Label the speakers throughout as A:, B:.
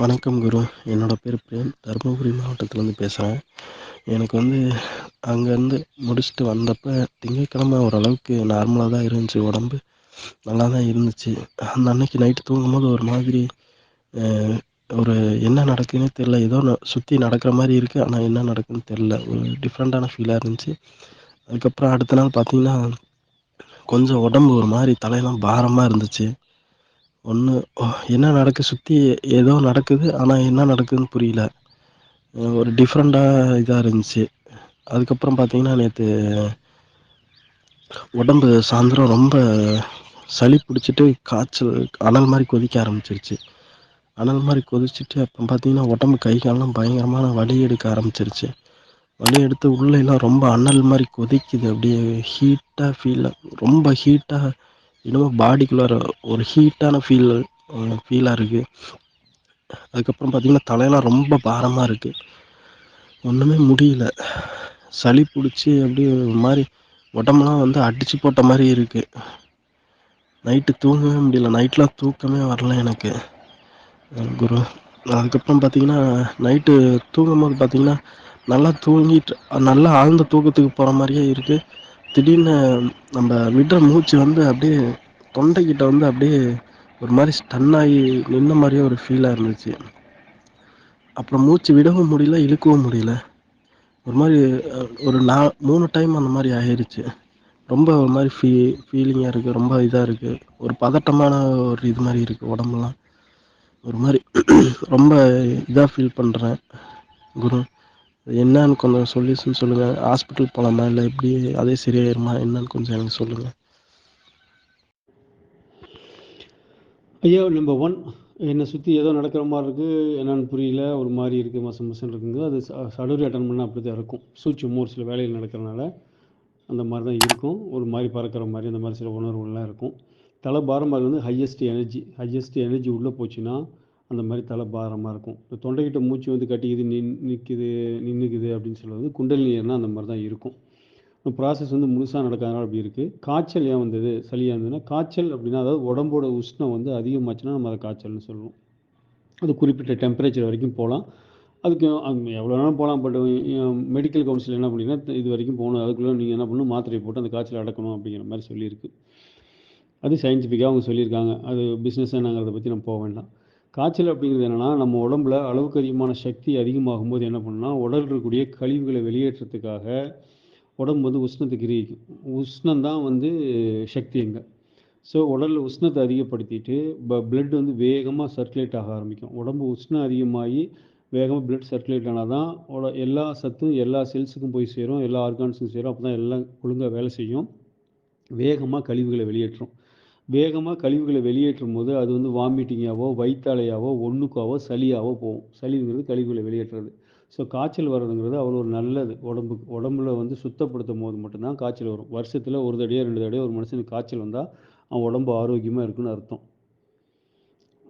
A: வணக்கம் குரு. என்னோடய பேர் பிரேம். தருமபுரி மாவட்டத்துலேருந்து பேசுகிறேன் எனக்கு வந்து அங்கேருந்து முடிச்சுட்டு வந்தப்போ திங்கட்கெழம ஓரளவுக்கு நார்மலாக தான் இருந்துச்சு. உடம்பு நல்லா தான் இருந்துச்சு. அந்த அன்னைக்கு நைட்டு தூங்கும்போது ஒரு மாதிரி ஒரு என்ன நடக்குதுன்னே தெரில ஏதோ சுற்றி நடக்கிற மாதிரி இருக்குது ஆனால் என்ன நடக்குதுன்னு தெரில ஒரு டிஃப்ரெண்ட்டான ஃபீலாக இருந்துச்சு. அதுக்கப்புறம் அடுத்த நாள் பார்த்திங்கன்னா கொஞ்சம் உடம்பு ஒரு மாதிரி தலையெல்லாம் பாரமாக இருந்துச்சு. ஒன்று என்ன நடக்கு சுற்றி ஏதோ நடக்குது ஆனால் என்ன நடக்குதுன்னு புரியல. ஒரு டிஃப்ரெண்ட்டாக இதாக இருந்துச்சு. அதுக்கப்புறம் பார்த்தீங்கன்னா நேற்று உடம்பு சாயந்தரம் ரொம்ப சளி பிடிச்சிட்டு காய்ச்சல் அனல் மாதிரி கொதிக்க ஆரம்பிச்சிருச்சு. அனல் மாதிரி கொதிச்சுட்டு அப்புறம் பார்த்தீங்கன்னா உடம்பு கை காலெலாம் பயங்கரமான வலி எடுக்க ஆரம்பிச்சிருச்சு. வலி எடுத்து உள்ளே எல்லாம் ரொம்ப அனல் மாதிரி கொதிக்குது. அப்படியே ஹீட்டாக ஃபீல் ரொம்ப ஹீட்டாக இன்னமும் பாடிக்குள்ளார ஒரு ஹீட்டான ஃபீல் ஃபீலாக இருக்குது அதுக்கப்புறம் பார்த்திங்கன்னா தலையெல்லாம் ரொம்ப பாரமாக இருக்குது ஒன்றுமே முடியல. சளி பிடிச்சி அப்படியே ஒரு மாதிரி உடம்புலாம் வந்து அடித்து போட்ட மாதிரி இருக்குது நைட்டு தூங்கவே முடியல. நைட்லாம் தூக்கமே வரல எனக்கு. குரு அதுக்கப்புறம் பார்த்தீங்கன்னா நைட்டு தூங்கும்போது பார்த்தீங்கன்னா நல்லா தூங்கிட்டு நல்லா ஆழ்ந்த தூக்கத்துக்கு போகிற மாதிரியே இருக்குது திடீர்னு நம்ம விடுற மூச்சு வந்து அப்படியே தொண்டைக்கிட்ட வந்து அப்படியே ஒரு மாதிரி ஸ்டன்னாகி நின்ன மாதிரியே ஒரு ஃபீலாக இருந்துச்சு. அப்புறம் மூச்சு விடவும் முடியல இழுக்கவும் முடியல. ஒரு மாதிரி ஒரு நா மூணு டைம் அந்த மாதிரி ஆயிடுச்சு ரொம்ப ஒரு மாதிரி ஃபீ ஃபீலிங்காக இருக்குது ரொம்ப இதாக இருக்குது ஒரு பதட்டமான ஒரு இது மாதிரி இருக்குது உடம்புலாம். ஒரு மாதிரி ரொம்ப இதாக ஃபீல் பண்ணுறேன் குரு. என்னன்னு கொஞ்சம் சொல்யூஷன் சொல்லுங்கள் ஹாஸ்பிட்டல் போகலாமா இல்லை எப்படி? அதே சரியாயிருமா? என்னன்னு கொஞ்சம் எனக்கு சொல்லுங்கள்
B: ஐயா நம்பர் ஒன் என்னை சுற்றி ஏதோ நடக்கிற மாதிரி இருக்குது என்னென்னு புரியல. ஒரு மாதிரி இருக்குது மசம் மசம் இருக்குங்க. அது சடுரி அட்டன் பண்ணால் அப்படி தான் இருக்கும் சூட்சம் ஒரு சில வேலைகள் நடக்கிறனால அந்த மாதிரி தான் இருக்கும். ஒரு மாதிரி பறக்கிற மாதிரி அந்த மாதிரி சில உணர்வுகள்லாம் இருக்கும். தலை பாரம்பரியம் வந்து ஹையஸ்ட் எனர்ஜி ஹையஸ்ட் எனர்ஜி உள்ளே போச்சுன்னா அந்த மாதிரி தலை பாரமாக இருக்கும். இந்த தொண்டைக்கிட்ட மூச்சு வந்து கட்டிக்குது நின் நிற்குது நின்றுக்குது அப்படின்னு சொல்லுவது குண்டலினி ஏறினா அந்த மாதிரி தான் இருக்கும். ப்ராசஸ் வந்து முழுசாக நடக்காதனால அப்படி இருக்குது காய்ச்சல் ஏன் வந்தது? சளியாக இருந்ததுன்னா காய்ச்சல் அப்படின்னா அதாவது உடம்போட உஷ்ணம் வந்து அதிகமாச்சுன்னா நம்ம அதை காய்ச்சல்னு சொல்லுவோம் அது குறிப்பிட்ட டெம்பரேச்சர் வரைக்கும் போகலாம். அதுக்கு எவ்வளோ நேரம் போகலாம். பட் மெடிக்கல் கவுன்சில் என்ன பண்ணிங்கன்னா இது வரைக்கும் போகணும். அதுக்குள்ளே நீங்கள் என்ன பண்ணணும்? மாத்திரையை போட்டு அந்த காய்ச்சல் அடக்கணும் அப்படிங்கிற மாதிரி சொல்லியிருக்கு. அது சயின்டிஃபிக்காக அவங்க சொல்லியிருக்காங்க. அது பிஸ்னஸ் என்னங்கிறத பற்றி நம்ம போக வேண்டாம். காய்ச்சல் அப்படிங்கிறது என்னென்னா நம்ம உடம்புல அளவுக்கு அதிகமான சக்தி அதிகமாகும் போது என்ன பண்ணுன்னா உடல் இருக்கக்கூடிய கழிவுகளை வெளியேற்றத்துக்காக உடம்பு வந்து உஷ்ணத்தை கிரகிக்கும். உஷ்ணம் தான் வந்து சக்தி எங்கே ஸோ உடலில் உஷ்ணத்தை அதிகப்படுத்திட்டு ப பிளட் வந்து வேகமாக சர்க்குலேட் ஆக ஆரம்பிக்கும். உடம்பு உஷ்ணம் அதிகமாகி வேகமாக பிளட் சர்க்குலேட் ஆனால் தான் உட எல்லா சத்தும் எல்லா செல்ஸுக்கும் போய் சேரும் எல்லா ஆர்கான்ஸுக்கும் சேரும். அப்போ தான் எல்லாம் ஒழுங்காக வேலை செய்யும். வேகமாக கழிவுகளை வெளியேற்றும். வேகமாக கழிவுகளை வெளியேற்றும் போது அது வந்து வாமிட்டிங்காவோ வயிற்றாலையாவோ ஒன்றுக்காவோ சளியாவோ போகும். சளிங்கிறது கழிவுகளை வெளியேற்றுறது. ஸோ காய்ச்சல் வர்றதுங்கிறது அவ்வளோ ஒரு நல்லது. உடம்புக்கு உடம்புல வந்து சுத்தப்படுத்தும் போது மட்டும்தான் காய்ச்சல் வரும். வருஷத்தில் ஒரு தடையோ ரெண்டு தடையோ ஒரு மனுஷனுக்கு காய்ச்சல் வந்தால் அவன் உடம்பு ஆரோக்கியமாக இருக்குன்னு அர்த்தம்.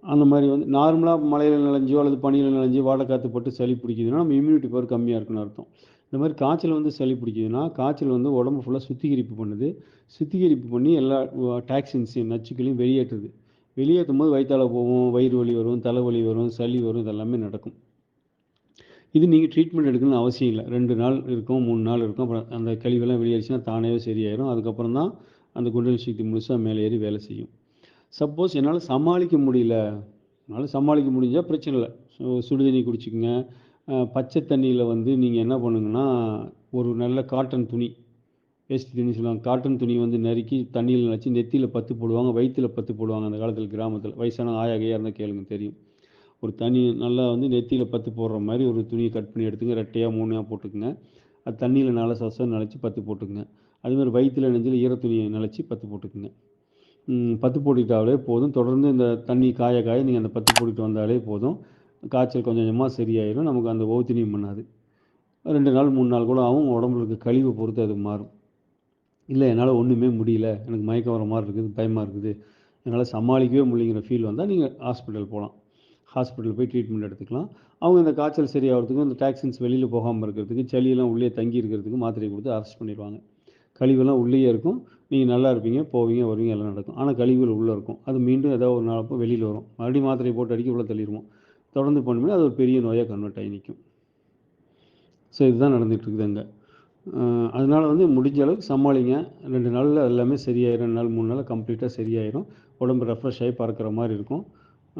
B: அந்த மாதிரி வந்து நார்மலாக மழையில் நினைஞ்சோ அல்லது பனியில் நனைஞ்சோ வாழைக்காற்று போட்டு சளி பிடிக்குதுன்னா நம்ம இம்யூனிட்டி பவர் கம்மியாக இருக்குன்னு அர்த்தம். இந்த மாதிரி காய்ச்சல் வந்து சளி பிடிக்குதுன்னா காய்ச்சல் வந்து உடம்பு ஃபுல்லாக சுத்திகரிப்பு பண்ணுது. சுத்திகரிப்பு பண்ணி எல்லா டாக்ஸின்ஸையும் நச்சுக்களையும் வெளியேற்றுது. வெளியேற்றும் போது வயிற்றால போகும் வயிறு வலி வரும் தலைவலி வரும் சளி வரும் இதெல்லாமே நடக்கும். இது நீங்கள் ட்ரீட்மெண்ட் எடுக்கணும்னு அவசியம் இல்லை. ரெண்டு நாள் இருக்கும் மூணு நாள் இருக்கும். அப்புறம் அந்த கழிவெல்லாம் வெளியேறிச்சுன்னா தானே சரியாயிடும் அதுக்கப்புறம் தான் அந்த குண்டல் சக்தி முழுசாக மேலே ஏறி வேலை செய்யும். சப்போஸ் என்னால் சமாளிக்க முடியல. என்னால் சமாளிக்க முடிஞ்சால் பிரச்சனை இல்லை. சுடுதண்ணி குடிச்சிக்கோங்க. பச்சை தண்ணியில் வந்து நீங்கள் என்ன பண்ணுங்கன்னா ஒரு நல்ல காட்டன் துணி வேஷ்டி துணி சொல்லுவாங்க. காட்டன் துணி வந்து நறுக்கி தண்ணியில் நினச்சி நெத்தியில் பத்து போடுவாங்க வயிற்றில் பத்து போடுவாங்க அந்த காலத்தில் கிராமத்தில். வயசான ஆயாகையாக இருந்தால் கேளுங்க தெரியும். ஒரு தண்ணி நல்லா வந்து நெத்தியில் பத்து போடுற மாதிரி ஒரு துணியை கட் பண்ணி எடுத்துங்க. ரெட்டையாக மூணையாக போட்டுக்குங்க. அது தண்ணியில் நல்லா சசம் நினச்சி பத்து போட்டுக்குங்க. அதுமாதிரி வயிற்றில் நெஞ்சில் ஈர துணியை நினச்சி பத்து போட்டுக்குங்க. பத்து போட்டுக்கிட்டாலே போதும். தொடர்ந்து இந்த தண்ணி காய காய நீங்கள் அந்த பத்து போட்டுக்கிட்டு வந்தாலே போதும். காய்ச்சல் கொஞ்சம் கொஞ்சமாக சரியாயிடும் நமக்கு அந்த ஓத்தினியும் பண்ணாது. ரெண்டு நாள் மூணு நாள் கூட ஆகும். உடம்புல இருக்க கழிவை பொறுத்து அது மாறும். இல்லை என்னால் ஒன்றுமே முடியல. எனக்கு மயக்கம் வர மாதிரி இருக்குது பயமாக இருக்குது. என்னால் சமாளிக்கவே முடியுங்கிற ஃபீல் வந்தால் நீங்கள் ஹாஸ்பிட்டல் போகலாம் ஹாஸ்பிட்டல் போய் ட்ரீட்மெண்ட் எடுத்துக்கலாம். அவங்க இந்த காய்ச்சல் சரியாகிறதுக்கும் இந்த டாக்ஸின்ஸ் வெளியில் போகாமல் இருக்கிறதுக்கு சளியெல்லாம் உள்ளே தங்கி இருக்கிறதுக்கு மாத்திரை கொடுத்து அரெஸ்ட் பண்ணிடுவாங்க. கழிவெல்லாம் உள்ளேயே இருக்கும். நீங்கள் நல்லா இருப்பீங்க போவீங்க வருவீங்க எல்லாம் நடக்கும். ஆனால் கழிவுகள் உள்ளே இருக்கும். அது மீண்டும் ஏதாவது ஒரு நாள் வெளியில் வரும். மறுபடியும் மாத்திரை போட்டு அடிக்க உள்ளே தள்ளிடுவோம் தொடர்ந்து போனோம்னா அது ஒரு பெரிய நோயாக கன்வெர்ட் ஆகி நிற்கும் ஸோ இதுதான் நடந்துகிட்ருக்குது அங்கே. அதனால் வந்து முடிஞ்ச அளவுக்கு சமாளிங்க. ரெண்டு நாளில் எல்லாமே சரியாயிரும். ரெண்டு நாள் மூணு நாள் கம்ப்ளீட்டாக சரியாயிரும். உடம்பு ரெஃப்ரெஷ் ஆகி பறக்கிற மாதிரி இருக்கும்.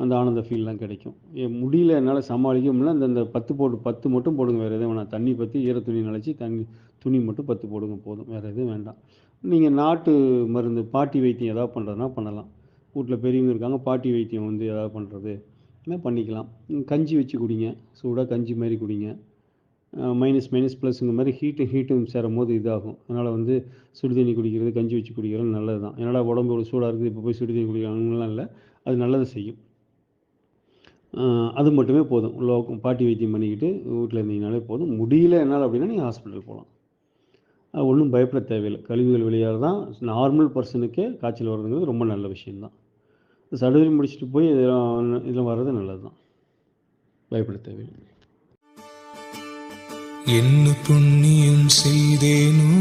B: அந்த ஆனந்த ஃபீல்லாம் கிடைக்கும். ஏ முடியல என்னால் சமாளிக்க முடியல. அந்த இந்த பத்து போட்டு பத்து மட்டும் போடுங்க. வேறு எதுவும் வேணாம். தண்ணி பற்றி ஈர துணி நினச்சி தண்ணி துணி மட்டும் பத்து போடுங்க. போதும். வேறு எதுவும் வேண்டாம். நீங்கள் நாட்டு மருந்து பாட்டி வைத்தியம் எதாவது பண்ணுறதுனா பண்ணலாம். வீட்டில் பெரியவங்க இருக்காங்க. பாட்டி வைத்தியம் வந்து எதாவது பண்ணுறது பண்ணிக்கலாம். கஞ்சி வச்சு குடிங்க. சூடாக கஞ்சி மாதிரி குடிங்க. மைனஸ் மைனஸ் ப்ளஸ்ங்க மாதிரி ஹீட்டு ஹீட்டும் சேரும் போது இதாகும். அதனால் வந்து சுடுதண்ணி குடிக்கிறது கஞ்சி வச்சு குடிக்கிறது நல்லது தான். என்னடா உடம்பு ஒரு சூடாக இருக்குது இப்போ போய் சுடு தண்ணி இல்லை. அது நல்லது செய்யும். அது மட்டுமே போதும். லோ பாட்டி வைத்தியம் பண்ணிக்கிட்டு வீட்டில் இருந்தீங்கனாலே போதும். முடியல என்னால் அப்படின்னா நீங்கள் ஹாஸ்பிட்டல் போகலாம். அது ஒன்றும் பயப்பட தேவையில்லை. கழிவுகள் வெளியாக தான் நார்மல் பர்சனுக்கே காய்ச்சல் வர்றதுங்கிறது ரொம்ப நல்ல விஷயம்தான். சர்ஜரி முடிச்சுட்டு போய் இதெல்லாம் இதில் வர்றது நல்லது தான் பயப்பட தேவையில்லை
C: என்ன புண்ணியம் செய்தேனோ